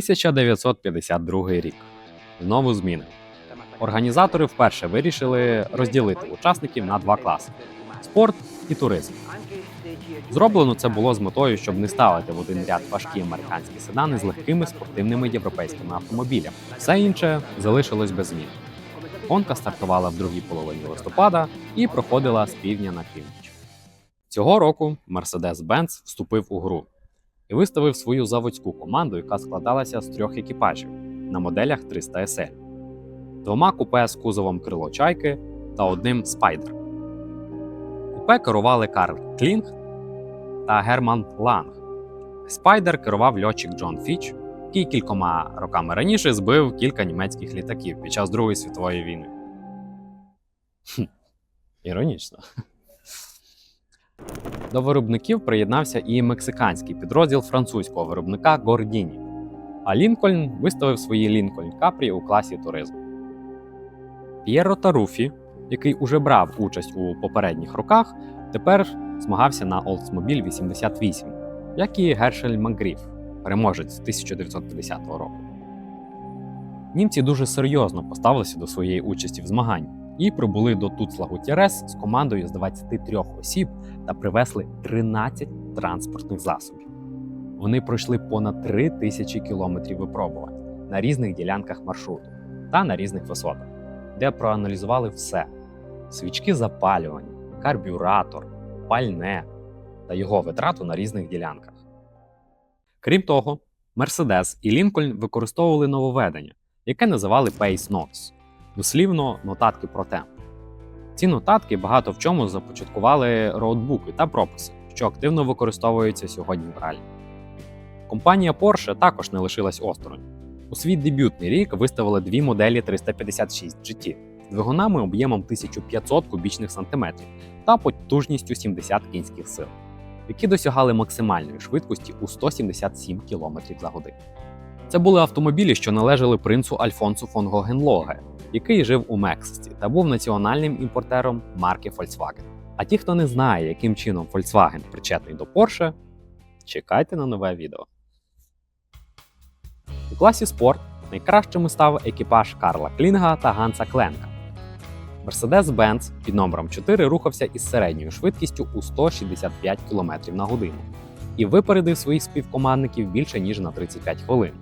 1952 рік. Знову зміни. Організатори вперше вирішили розділити учасників на два класи: спорт і туризм. Зроблено це було з метою, щоб не ставити в один ряд важкі американські седани з легкими спортивними європейськими автомобілями. Все інше залишилось без змін. Гонка стартувала в другій половині листопада і проходила з півдня на північ. Цього року Mercedes-Benz вступив у гру і виставив свою заводську команду, яка складалася з трьох екіпажів на моделях 300 SL, двома купе з кузовом крило чайки та одним спайдер. Купе керували Карл Клінг та Герман Ланг. Спайдер керував льотчик Джон Фіч, який кількома роками раніше збив кілька німецьких літаків під час Другої світової війни. Хм, Іронічно. До виробників приєднався і мексиканський підрозділ французького виробника Гордіні. А Лінкольн виставив свої Лінкольн Капрі у класі туризму. П'єро Таруфі, який уже брав участь у попередніх роках, тепер змагався на Oldsmobile 88, як і Гершель Макгріф, переможець 1950 року. Німці дуже серйозно поставилися до своєї участі в змаганні і прибули до Туцла Гутєрес з командою з 23 осіб та привезли 13 транспортних засобів. Вони пройшли понад 3 тисячі кілометрів випробувань на різних ділянках маршруту та на різних висотах, де проаналізували все: свічки запалювання, карбюратор, пальне та його витрату на різних ділянках. Крім того, Mercedes і Lincoln використовували нововведення, яке називали Pace Notes, дослівно нотатки про темп. Ці нотатки багато в чому започаткували роутбуки та прописи, що активно використовуються сьогодні в ралі. Компанія Porsche також не лишилась осторонь. У свій дебютний рік виставили дві моделі 356 GT з двигунами об'ємом 1500 кубічних сантиметрів та потужністю 70 кінських сил, які досягали максимальної швидкості у 177 км за годину. Це були автомобілі, що належали принцу Альфонсу фон Гогенлоге, який жив у Мексиці та був національним імпортером марки Volkswagen. А ті, хто не знає, яким чином Volkswagen причетний до Porsche, чекайте на нове відео. У класі спорт найкращими став екіпаж Карла Клінга та Ганса Кленка. Mercedes-Benz під номером 4 рухався із середньою швидкістю у 165 км на годину і випередив своїх співкомандників більше ніж на 35 хвилин.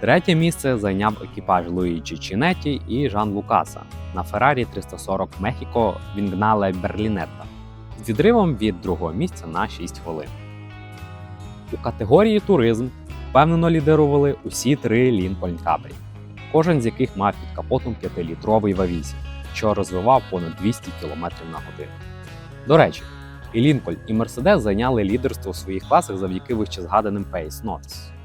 Третє місце зайняв екіпаж Луїджі Чінеті і Жан Лукаса на Ferrari 340 Мехіко Вінгнале Берлінетта з відривом від другого місця на 6 хвилин. У категорії туризм впевнено лідирували усі три Lincoln Capri, кожен з яких мав під капотом 5-літровий V8, що розвивав понад 200 км на годину. До речі, і Лінкольн, і Мерседес зайняли лідерство у своїх класах завдяки вище згаданим Pace Notes.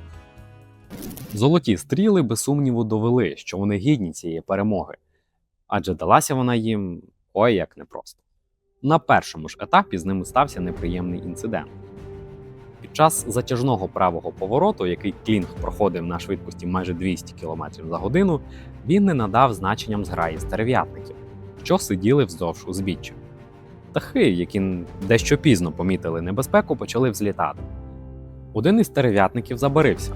Золоті стріли без сумніву довели, що вони гідні цієї перемоги, адже далася вона їм ой як непросто. На першому ж етапі з ними стався неприємний інцидент. Під час затяжного правого повороту, який Клінг проходив на швидкості майже 200 км за годину, він не надав значенням зграї стерв'ятників, що сиділи вздовж узбіччя. Птахи, які дещо пізно помітили небезпеку, почали взлітати. Один із стерв'ятників забарився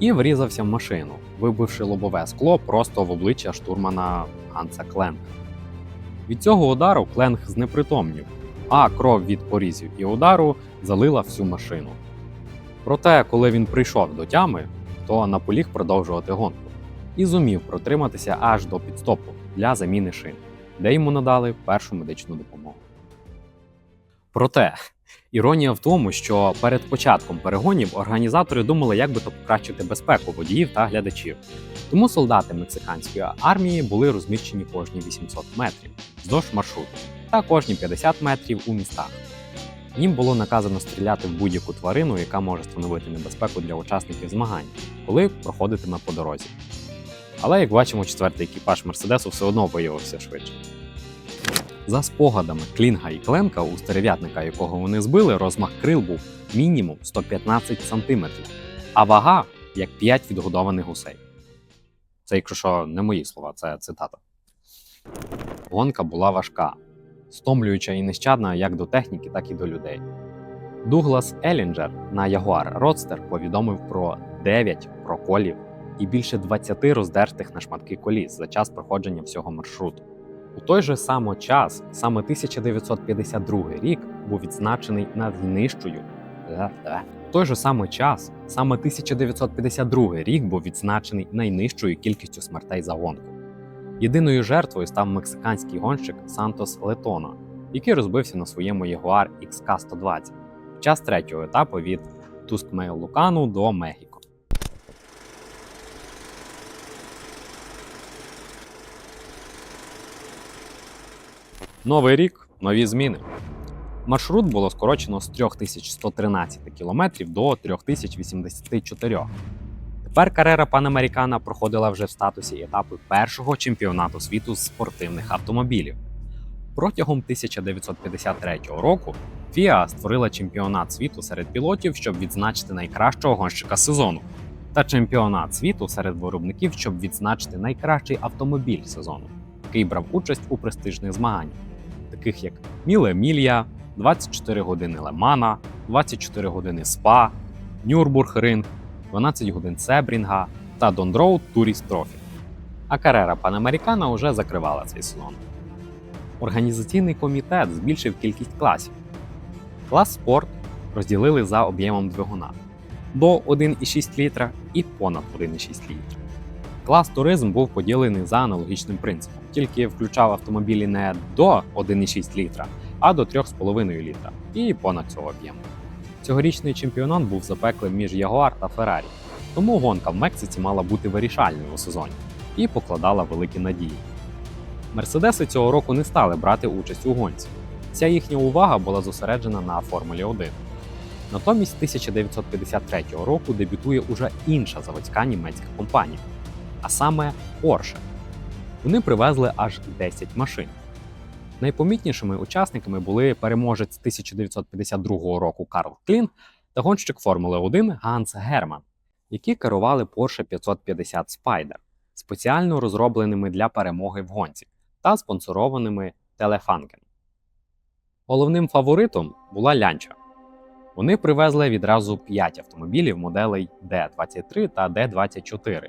і врізався в машину, вибивши лобове скло просто в обличчя штурмана Ганса Кленга. Від цього удару Кленг знепритомнів, а кров від порізів і удару залила всю машину. Проте, коли він прийшов до тями, то наполіг продовжувати гонку і зумів протриматися аж до підстопу для заміни шин, де йому надали першу медичну допомогу. Проте іронія в тому, що перед початком перегонів організатори думали, як би то покращити безпеку водіїв та глядачів. Тому солдати мексиканської армії були розміщені кожні 800 метрів вздовж маршруту та кожні 50 метрів у містах. Їм було наказано стріляти в будь-яку тварину, яка може становити небезпеку для учасників змагань, коли проходитиме по дорозі. Але, як бачимо, четвертий екіпаж Мерседесу все одно виявився швидше. За спогадами Клінга і Кленка, у стерев'ятника, якого вони збили, розмах крил був мінімум 115 см, а вага як 5 відгодованих гусей. Це, якщо що, не мої слова, це цитата. Гонка була важка, стомлююча і нещадна як до техніки, так і до людей. Дуглас Елінджер на Jaguar Roadster повідомив про 9 проколів і більше 20 роздертих на шматки коліс за час проходження всього маршруту. У той же самий час, саме 1952 рік, був відзначений найнижчою. В той же самий час, саме 1952 рік був відзначений найнижчою кількістю смертей за гонку. Єдиною жертвою став мексиканський гонщик Сантос Летона, який розбився на своєму Jaguar XK120 в час третього етапу від Тускмейл Лукану до Мехіко. Новий рік нові зміни. Маршрут було скорочено з 3113 км до 3084. Тепер карера Панамерикана проходила вже в статусі етапу першого чемпіонату світу з спортивних автомобілів. Протягом 1953 року FIA створила чемпіонат світу серед пілотів, щоб відзначити найкращого гонщика сезону, та чемпіонат світу серед виробників, щоб відзначити найкращий автомобіль сезону, який брав участь у престижних змаганнях, таких як Міле Мілья, 24 години Лемана, 24 години СПА, Нюрбург Ринг, 12 годин Себрінга та Дондроуд Туріст Трофі. А карера Панамерикана уже закривала цей сезон. Організаційний комітет збільшив кількість класів. Клас спорт розділили за об'ємом двигуна до 1,6 літра і понад 1,6 літра. Клас туризм був поділений за аналогічним принципом, тільки включав автомобілі не до 1,6 літра, а до 3,5 літра і понад цього об'єму. Цьогорічний чемпіонат був запеклим між Ягуар та Феррарі, тому гонка в Мексиці мала бути вирішальною у сезоні і покладала великі надії. Мерседеси цього року не стали брати участь у гонці. Вся їхня увага була зосереджена на Формулі 1. Натомість 1953 року дебютує уже інша заводська німецька компанія, а саме Porsche. Вони привезли аж 10 машин. Найпомітнішими учасниками були переможець 1952 року Карл Клін та гонщик Формули 1 Ганс Герман, які керували Porsche 550 Spider, спеціально розробленими для перемоги в гонці та спонсорованими Телефанкен. Головним фаворитом була лянча. Вони привезли відразу 5 автомобілів моделей D23 та D24,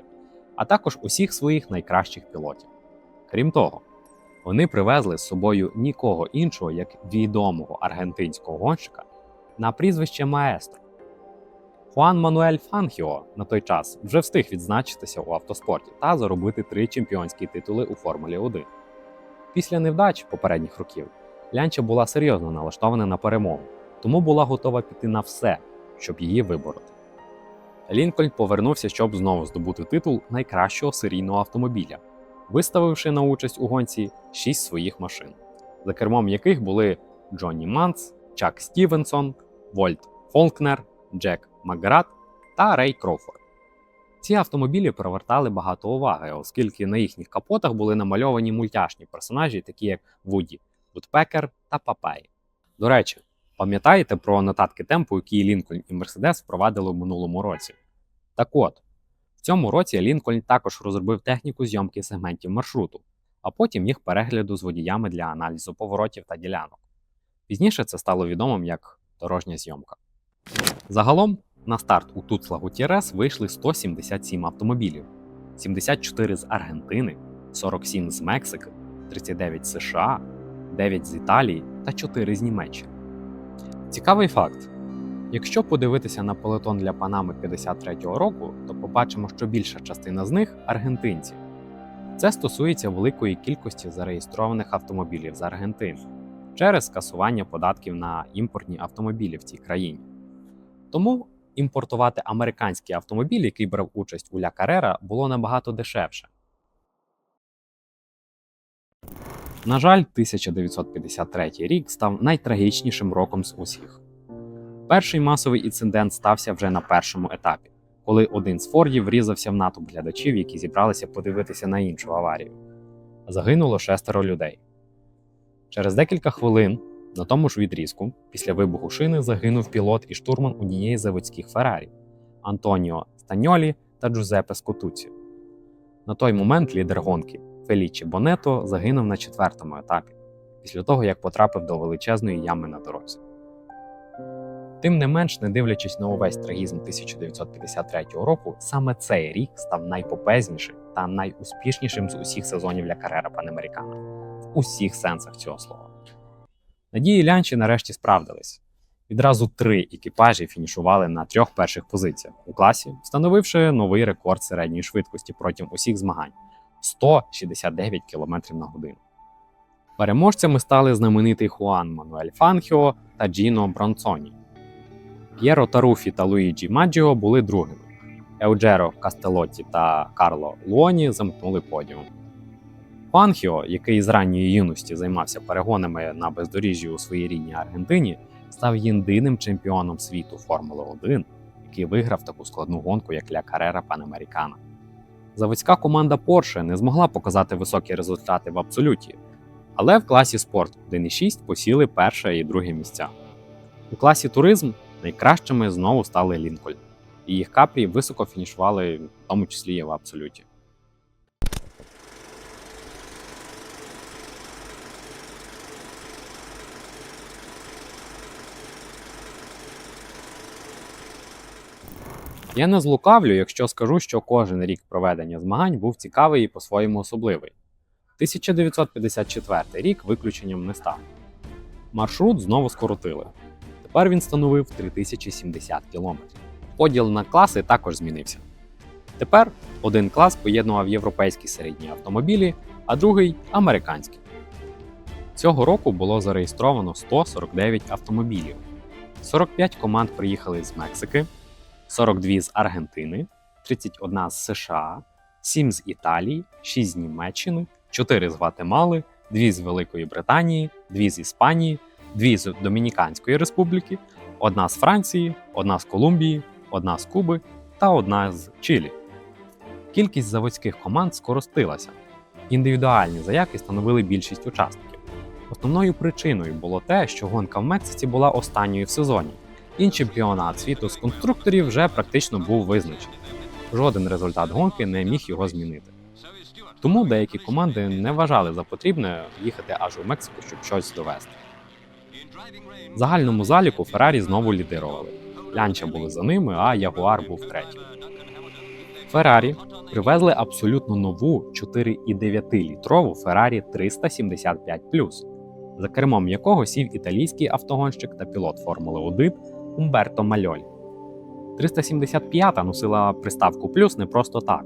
а також усіх своїх найкращих пілотів. Крім того, вони привезли з собою нікого іншого, як відомого аргентинського гонщика на прізвище Маестро. Хуан Мануель Фанхіо на той час вже встиг відзначитися у автоспорті та заробити три чемпіонські титули у Формулі 1. Після невдач попередніх років Лянча була серйозно налаштована на перемогу, тому була готова піти на все, щоб її вибороти. Лінкольн повернувся, щоб знову здобути титул найкращого серійного автомобіля, виставивши на участь у гонці шість своїх машин, за кермом яких були Джонні Манс, Чак Стівенсон, Вольт Фолкнер, Джек Макград та Рей Кроуфорд. Ці автомобілі привертали багато уваги, оскільки на їхніх капотах були намальовані мультяшні персонажі, такі як Вуді, Вудпекер та Папай. До речі, пам'ятаєте про нотатки темпу, які Лінкольн і Мерседес впровадили в минулому році? Так от, в цьому році Лінкольн також розробив техніку зйомки сегментів маршруту, а потім їх перегляду з водіями для аналізу поворотів та ділянок. Пізніше це стало відомим як дорожня зйомка. Загалом на старт у Туцла Гутєрес вийшли 177 автомобілів, 74 з Аргентини, 47 з Мексики, 39 з США, 9 з Італії та 4 з Німеччини. Цікавий факт: якщо подивитися на пелетон для Панами 53-го року, то побачимо, що більша частина з них аргентинці. Це стосується великої кількості зареєстрованих автомобілів з Аргентини через скасування податків на імпортні автомобілі в цій країні. Тому імпортувати американський автомобіль, який брав участь у Ля Карера, було набагато дешевше. На жаль, 1953 рік став найтрагічнішим роком з усіх. Перший масовий інцидент стався вже на першому етапі, коли один з фордів врізався в натовп глядачів, які зібралися подивитися на іншу аварію. Загинуло шестеро людей. Через декілька хвилин на тому ж відрізку, після вибуху шини, загинув пілот і штурман однієї заводських Феррарі Антоніо Станьолі та Джузеппе Скотуці. На той момент лідер гонки Фелічі Бонето загинув на четвертому етапі, після того як потрапив до величезної ями на дорозі. Тим не менш, не дивлячись на увесь трагізм 1953 року, саме цей рік став найпопезнішим та найуспішнішим з усіх сезонів для карера Панамерикана в усіх сенсах цього слова. Надії Лянчі нарешті справдились. Відразу три екіпажі фінішували на трьох перших позиціях у класі, встановивши новий рекорд середньої швидкості протягом усіх змагань 169 км на годину. Переможцями стали знаменитий Хуан Мануель Фанхіо та Джіно Бронцоні. П'єро Таруфі та Луїджі Маджіо були другими. Еуджеро Кастелотті та Карло Луоні замкнули подіум. Фанхіо, який з ранньої юності займався перегонами на бездоріжжі у своїй рідній Аргентині, став єдиним чемпіоном світу Формули 1, який виграв таку складну гонку, як Ля Карера Панамерикана. Заводська команда Porsche не змогла показати високі результати в абсолюті, але в класі спорт 1.6 посіли перше і друге місця. У класі туризм найкращими знову стали Лінкольн, і їх капрі високо фінішували, в тому числі і в абсолюті. Я не злукавлю, якщо скажу, що кожен рік проведення змагань був цікавий і по-своєму особливий. 1954 рік виключенням не став. Маршрут знову скоротили. Тепер він становив 3070 км. Поділ на класи також змінився. Тепер один клас поєднував європейські середні автомобілі, а другий американські. Цього року було зареєстровано 149 автомобілів. 45 команд приїхали з Мексики, 42 з Аргентини, 31 з США, 7 з Італії, 6 з Німеччини, 4 з Гватемали, 2 з Великої Британії, 2 з Іспанії, 2 з Домініканської Республіки, 1 з Франції, 1 з Колумбії, 1 з Куби та 1 з Чилі. Кількість заводських команд скоростилася. Індивідуальні заявки становили більшість учасників. Основною причиною було те, що гонка в Мексиці була останньою в сезоні, і чемпіонат світу з конструкторів вже практично був визначений. Жоден результат гонки не міг його змінити. Тому деякі команди не вважали за потрібне їхати аж у Мексику, щоб щось довести. В загальному заліку Феррарі знову лідирували. Лянча були за ними, а Ягуар був третім. Феррарі привезли абсолютно нову 4,9-літрову Ferrari 375 за кермом якого сів італійський автогонщик та пілот Формули 1 Умберто Мальоль. 375 носила приставку плюс не просто так.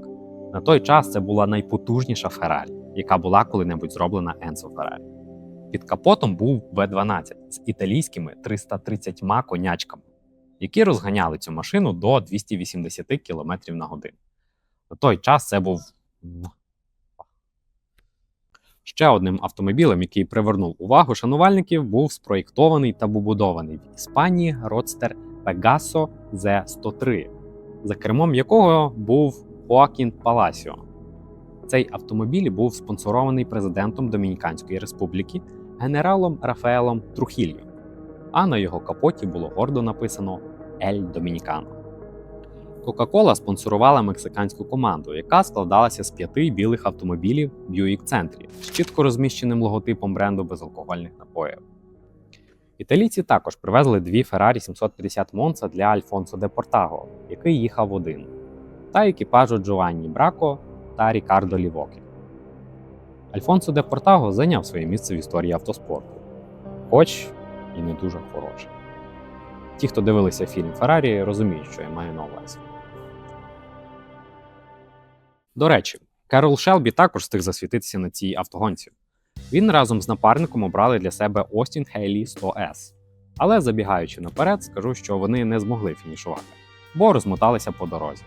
На той час це була найпотужніша Феррарі, яка була коли-небудь зроблена Енсо Феррарі. Під капотом був В12 з італійськими 330 конячками, які розганяли цю машину до 280 км на годину. На той час це був ще одним автомобілем, який привернув увагу шанувальників, був спроєктований та побудований в Іспанії родстер Pegaso Z103, за кермом якого був Хоакін Паласіо. Цей автомобіль був спонсорований президентом Домініканської республіки генералом Рафаелом Трухільо, а на його капоті було гордо написано Ель Домінікано. Кока-Кола спонсорувала мексиканську команду, яка складалася з п'яти білих автомобілів Buick центрі з чітко розміщеним логотипом бренду безалкогольних напоїв. Італійці також привезли дві Ferrari 750 Monza для Альфонсо де Портаго, який їхав один, та екіпажу Джованні Брако та Рікардо Лівокі. Альфонсо де Портаго зайняв своє місце в історії автоспорту, хоч і не дуже хороше. Ті, хто дивилися фільм Феррарі, розуміють, що я маю на увазі. До речі, Керол Шелбі також встиг засвітитися на цій автогонці. Він разом з напарником обрали для себе Остін Хейлі 100S. Але забігаючи наперед, скажу, що вони не змогли фінішувати, бо розмоталися по дорозі.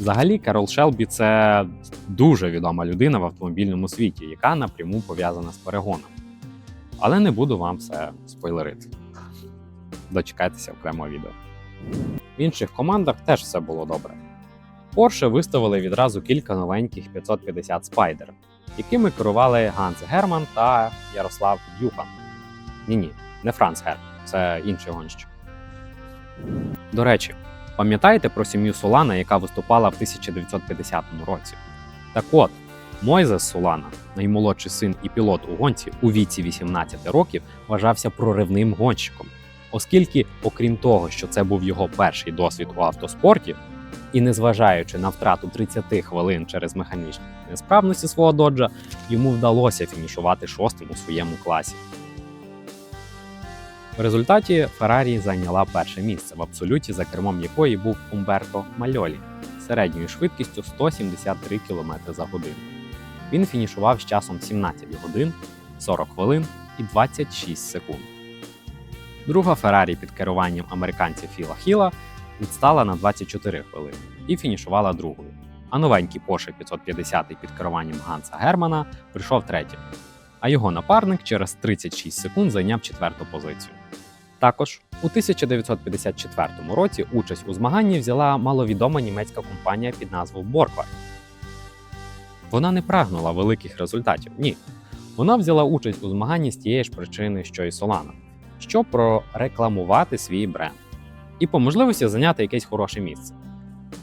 Взагалі, Керол Шелбі це дуже відома людина в автомобільному світі, яка напряму пов'язана з перегоном. Але не буду вам все спойлерити. Дочекайтеся окремого відео. В інших командах теж все було добре. Porsche виставили відразу кілька новеньких 550 Spider, якими керували Ганс Герман та Ярослав Дюхан. Ні, ні, не Франц Герман, це інший гонщик. До речі, пам'ятаєте про сім'ю Солана, яка виступала в 1950 році? Так от, Мойзес Солана, наймолодший син і пілот у гонці у віці 18 років, вважався проривним гонщиком. Оскільки, окрім того, що це був його перший досвід у автоспорті, і незважаючи на втрату 30 хвилин через механічні несправності свого доджа, йому вдалося фінішувати шостим у своєму класі. В результаті Феррарі зайняла перше місце, в абсолюті за кермом якої був Умберто Мальолі середньою швидкістю 173 км за годину. Він фінішував з часом 17 годин, 40 хвилин і 26 секунд. Друга Феррарі під керуванням американця Філа Хіла відстала на 24 хвилини і фінішувала другою. А новенький Porsche 550 під керуванням Ганса Германа прийшов третім. А його напарник через 36 секунд зайняв четверту позицію. Також у 1954 році участь у змаганні взяла маловідома німецька компанія під назвою Borgward. Вона не прагнула великих результатів. Ні. Вона взяла участь у змаганні з тієї ж причини, що і Solana, щоб прорекламувати свій бренд і по можливості зайняти якесь хороше місце.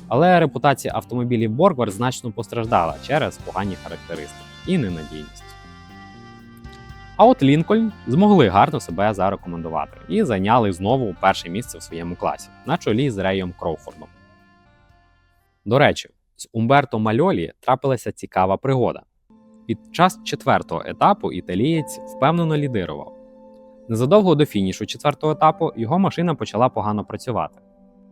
Але репутація автомобілів Borgward значно постраждала через погані характеристики і ненадійність. А от Лінкольн змогли гарно себе зарекомендувати і зайняли знову перше місце в своєму класі на чолі з Реєм Кроуфордом. До речі, з Умберто Мальолі трапилася цікава пригода. Під час четвертого етапу італієць впевнено лідирував. Незадовго до фінішу четвертого етапу його машина почала погано працювати.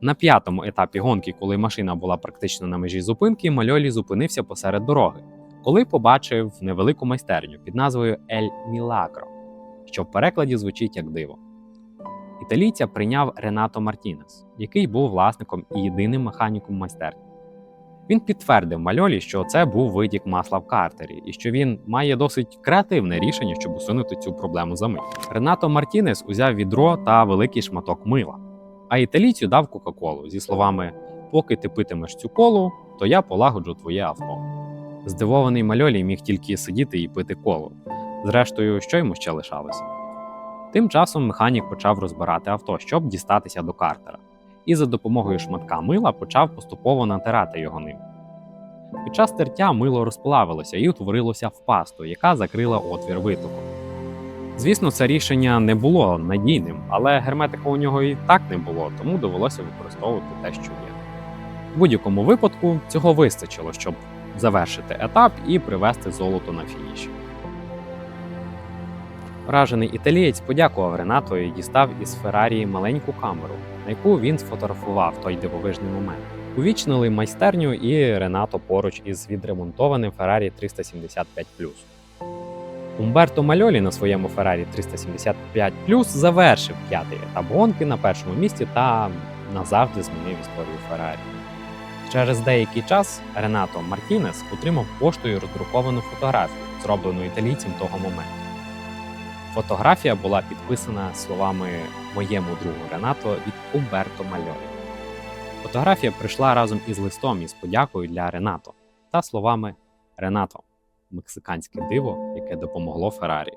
На п'ятому етапі гонки, коли машина була практично на межі зупинки, Мальолі зупинився посеред дороги, коли побачив невелику майстерню під назвою Ель Мілагро, що в перекладі звучить як диво. Італійця прийняв Ренато Мартінес, який був власником і єдиним механіком майстерні. Він підтвердив Мальолі, що це був витік масла в картері, і що він має досить креативне рішення, щоб усунути цю проблему за мить. Ренато Мартінес узяв відро та великий шматок мила, а італійцю дав Кока-Колу зі словами: Поки ти питимеш цю колу, то я полагоджу твоє авто. Здивований Мальолі міг тільки сидіти і пити колу. Зрештою, що йому ще лишалося? Тим часом механік почав розбирати авто, щоб дістатися до картера, і за допомогою шматка мила почав поступово натирати його ним. Під час тертя мило розплавилося і утворилося в пасту, яка закрила отвір витоку. Звісно, це рішення не було надійним, але герметика у нього і так не було, тому довелося використовувати те, що є. В будь-якому випадку цього вистачило, щоб завершити етап і привести золото на фініші. Вражений італієць подякував Ренато і дістав із Феррарі маленьку камеру, на яку він сфотографував той дивовижний момент. Увічнили майстерню і Ренато поруч із відремонтованим Феррарі 375 Умберто Мальолі на своєму Феррарі 375 завершив п'ятий етап гонки на першому місці та назавжди змінив історію Феррарі. Через деякий час Ренато Мартінес отримав поштою роздруковану фотографію, зроблену італійцем того моменту. Фотографія була підписана словами моєму другу Ренато від Умберто Мальолі. Фотографія прийшла разом із листом із подякою для Ренато та словами Ренато мексиканське диво, яке допомогло Феррарі.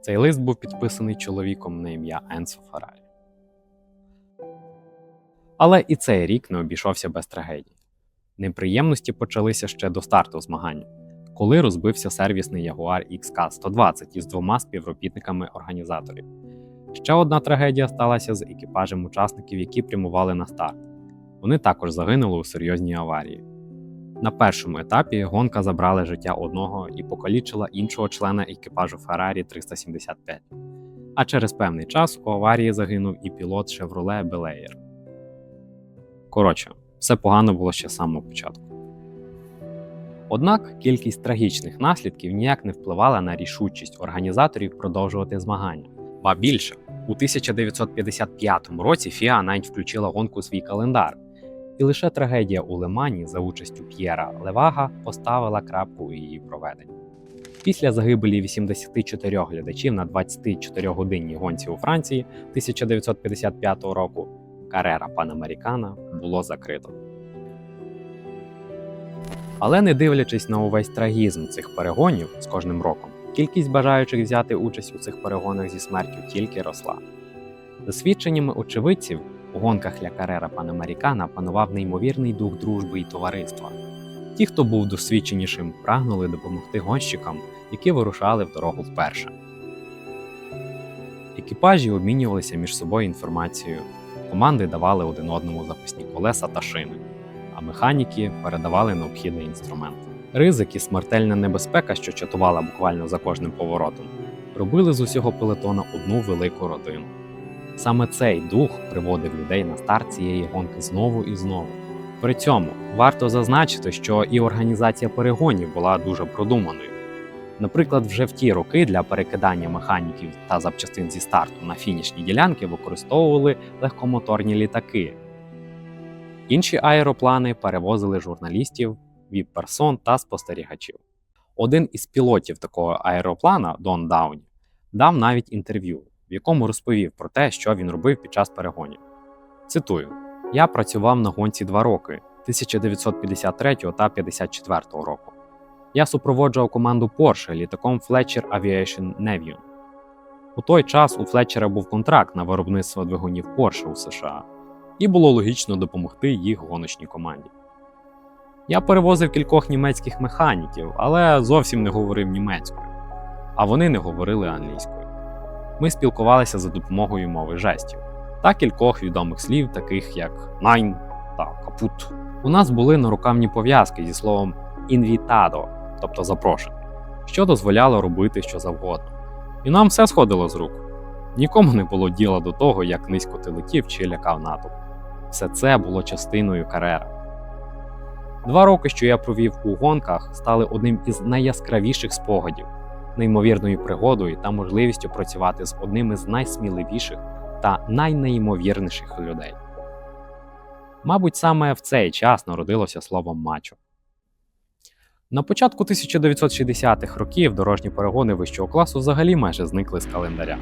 Цей лист був підписаний чоловіком на ім'я Енсо Феррарі. Але і цей рік не обійшовся без трагедії. Неприємності почалися ще до старту змагання, коли розбився сервісний Jaguar XK120 із двома співробітниками організаторів. Ще одна трагедія сталася з екіпажем учасників, які прямували на старт. Вони також загинули у серйозній аварії. На першому етапі гонка забрала життя одного і покалічила іншого члена екіпажу Ferrari 375. А через певний час у аварії загинув і пілот Chevrolet Belair. Коротше, все погано було ще з самого початку. Однак кількість трагічних наслідків ніяк не впливала на рішучість організаторів продовжувати змагання. Ба більше, у 1955 році FIA навіть включила гонку свій календар, і лише трагедія у Лимані за участю П'єра Левага поставила крапку у її проведенні. Після загибелі 84 глядачів на 24-годинній гонці у Франції 1955 року карера Панамерикана було закрито. Але не дивлячись на увесь трагізм цих перегонів з кожним роком, кількість бажаючих взяти участь у цих перегонах зі смертю тільки росла. За свідченнями очевидців, у гонках Ля Карера Панамерикана панував неймовірний дух дружби і товариства. Ті, хто був досвідченішим, прагнули допомогти гонщикам, які вирушали в дорогу вперше. Екіпажі обмінювалися між собою інформацією, команди давали один одному запасні колеса та шини, а механіки передавали необхідний інструмент. Ризик і смертельна небезпека, що чатувала буквально за кожним поворотом, робили з усього пелетона одну велику родину. Саме цей дух приводив людей на старт цієї гонки знову і знову. При цьому варто зазначити, що і організація перегонів була дуже продуманою. Наприклад, вже в ті роки для перекидання механіків та запчастин зі старту на фінішні ділянки використовували легкомоторні літаки. Інші аероплани перевозили журналістів, віп-персон та спостерігачів. Один із пілотів такого аероплана, Дон Дауні, дав навіть інтерв'ю, в якому розповів про те, що він робив під час перегонів. Цитую: Я працював на гонці два роки 1953 та 54 року. Я супроводжував команду Porsche літаком Fletcher Aviation Nevion. У той час у Флетчера був контракт на виробництво двигунів Porsche у США, і було логічно допомогти їх гоночній команді. Я перевозив кількох німецьких механіків, але зовсім не говорив німецькою, а вони не говорили англійською. Ми спілкувалися за допомогою мови жестів та кількох відомих слів, таких як «найн» та капут. У нас були нарукавні пов'язки зі словом інвітадо, тобто запрошений, що дозволяло робити що завгодно. І нам все сходило з рук. Нікому не було діла до того, як низько ти летів чи лякав натовп. Все це було частиною кар'єри. Два роки, що я провів у гонках, стали одним із найяскравіших спогадів, неймовірною пригодою та можливістю працювати з одним із найсміливіших та найнеймовірніших людей. Мабуть, саме в цей час народилося слово мачо. На початку 1960-х років дорожні перегони вищого класу взагалі майже зникли з календаря.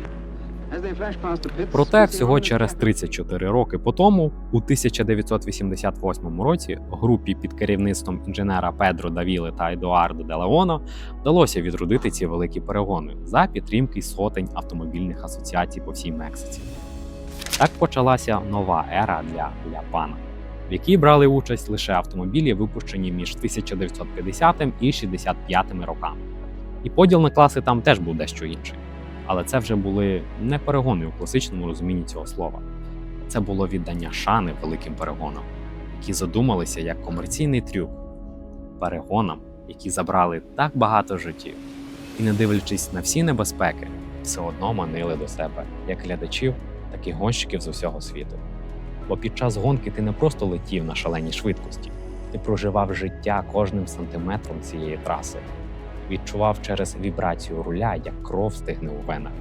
Проте всього через 34 роки по тому, у 1988 році, групі під керівництвом інженера Педро Давіле та Едуардо Де Леоно вдалося відродити ці великі перегони за підтримки сотень автомобільних асоціацій по всій Мексиці. Так почалася нова ера для Ляпана, в якій брали участь лише автомобілі, випущені між 1950 і 65 роками. І поділ на класи там теж був дещо інший. Але це вже були не перегони у класичному розумінні цього слова. Це було віддання шани великим перегонам, які задумалися як комерційний трюк, перегонам, які забрали так багато життів, і, не дивлячись на всі небезпеки, все одно манили до себе як глядачів, так і гонщиків з усього світу. Бо під час гонки ти не просто летів на шаленій швидкості, ти проживав життя кожним сантиметром цієї траси відчував через вібрацію руля, як кров стигне у венах.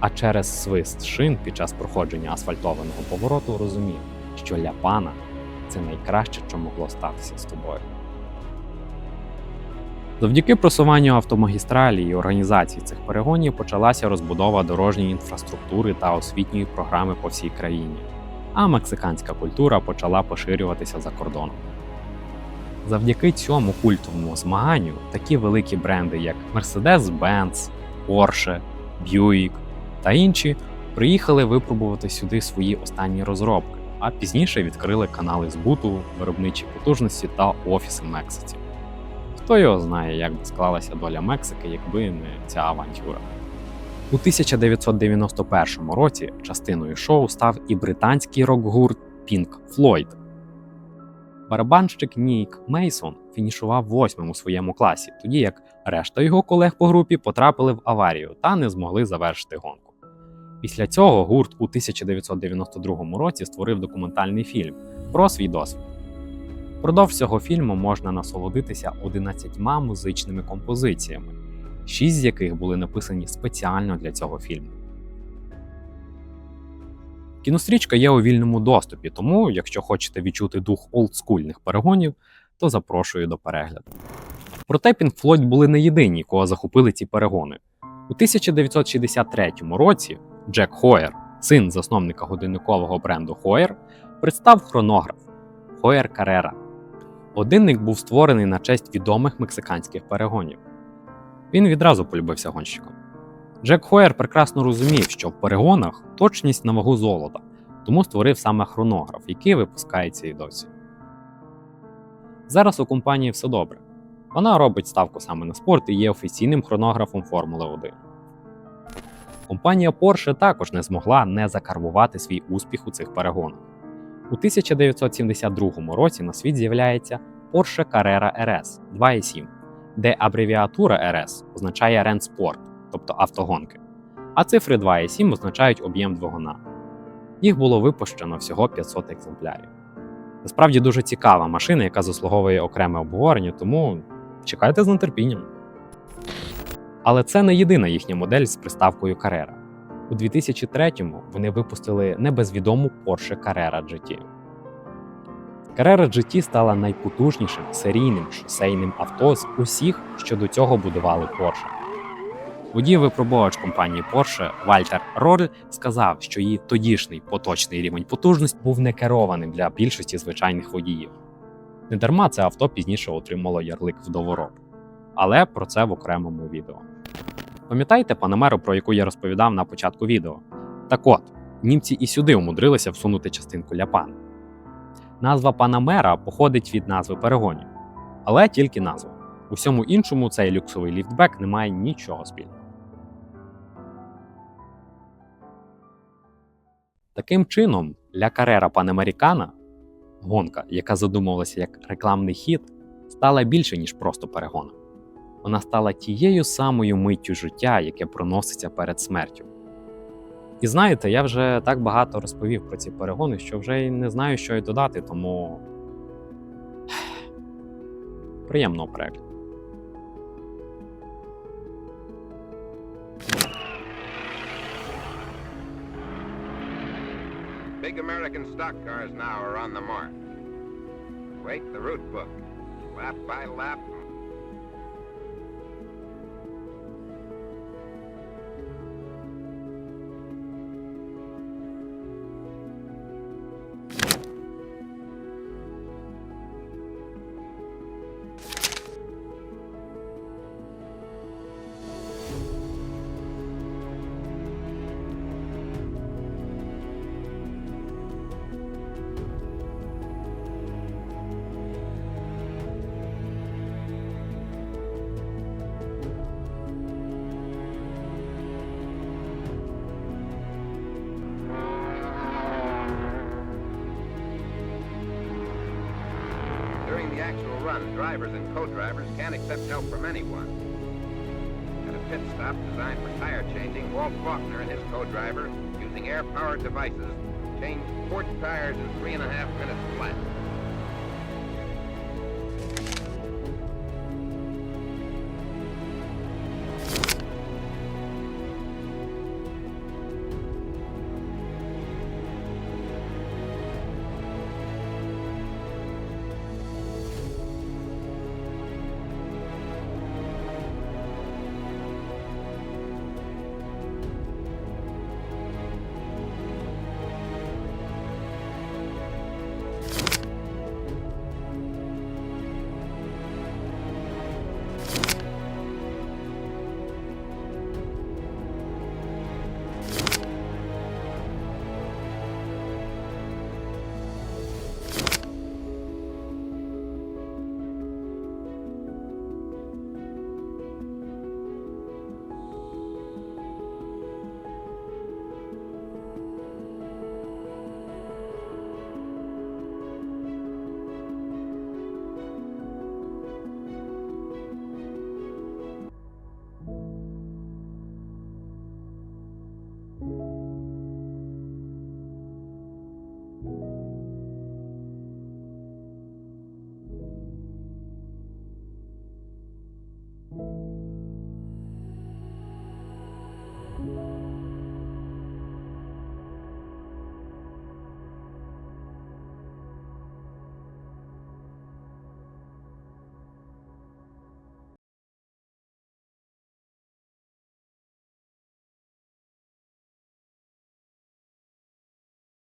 А через свист шин під час проходження асфальтованого повороту розумів, що ляпана це найкраще, що могло статися з тобою. Завдяки просуванню автомагістралі і організації цих перегонів почалася розбудова дорожньої інфраструктури та освітньої програми по всій країні, а мексиканська культура почала поширюватися за кордоном. Завдяки цьому культовому змаганню такі великі бренди, як Mercedes-Benz, Porsche, Buick та інші, приїхали випробувати сюди свої останні розробки, а пізніше відкрили канали збуту, виробничі потужності та офіси Мексиці. Хто його знає, як би склалася доля Мексики, якби не ця авантюра. У 1991 році частиною шоу став і британський рок-гурт Pink Floyd. Барабанщик Нік Мейсон фінішував восьмим у своєму класі, тоді як решта його колег по групі потрапили в аварію та не змогли завершити гонку. Після цього гурт у 1992 році створив документальний фільм про свій досвід. Впродовж цього фільму можна насолодитися 11 музичними композиціями, шість з яких були написані спеціально для цього фільму. Кінострічка є у вільному доступі, тому, якщо хочете відчути дух олдскульних перегонів, то запрошую до перегляду. Проте Pink Floyd були не єдині, кого захопили ці перегони. У 1963 році Джек Хойер, син засновника годинникового бренду Хойер, представ хронограф Хойер Carrera. Годинник був створений на честь відомих мексиканських перегонів. Він відразу полюбився гонщиком. Джек Хойер прекрасно розумів, що в перегонах точність на вагу золота, тому створив саме хронограф, який випускається і досі. Зараз у компанії все добре. Вона робить ставку саме на спорт і є офіційним хронографом Формули 1. Компанія Porsche також не змогла не закарбувати свій успіх у цих перегонах. У 1972 році на світ з'являється Porsche Carrera RS 2.7, де абревіатура RS означає Rennsport, тобто автогонки, а цифри 2.7 означають об'єм двигуна. Їх було випущено всього 500 екземплярів. Насправді дуже цікава машина, яка заслуговує окреме обговорення, тому чекайте з нетерпінням. Але це не єдина їхня модель з приставкою Carrera. У 2003-му вони випустили небезвідому Porsche Carrera GT. Carrera GT стала найпотужнішим серійним шосейним авто з усіх, що до цього будували Porsche. Водій-випробувач компанії Porsche Вальтер Роль сказав, що її тодішній поточний рівень потужності був не керованим для більшості звичайних водіїв. Недарма це авто пізніше отримало ярлик вдовороб. Але про це в окремому відео. Пам'ятаєте панамеру, про яку я розповідав на початку відео? Так от, німці і сюди умудрилися всунути частинку ляпан. Назва Панамера походить від назви перегонів, але тільки назва. У всьому іншому цей люксовий ліфтбек не має нічого спільного. Таким чином, Ля Карера Панамерикана, гонка, яка задумувалася як рекламний хід, стала більше, ніж просто перегоном. Вона стала тією самою миттю життя, яке проноситься перед смертю. І знаєте, я вже так багато розповів про ці перегони, що вже й не знаю, що й додати, тому приємного перегляду. Big American stock cars now are on the mark. Wait, the route book. Lap by lap. Run, drivers and co-drivers can't accept help from anyone. At a pit stop designed for tire changing, Walt Faulkner and his co-driver, using air-powered devices, changed four tires in three and a half minutes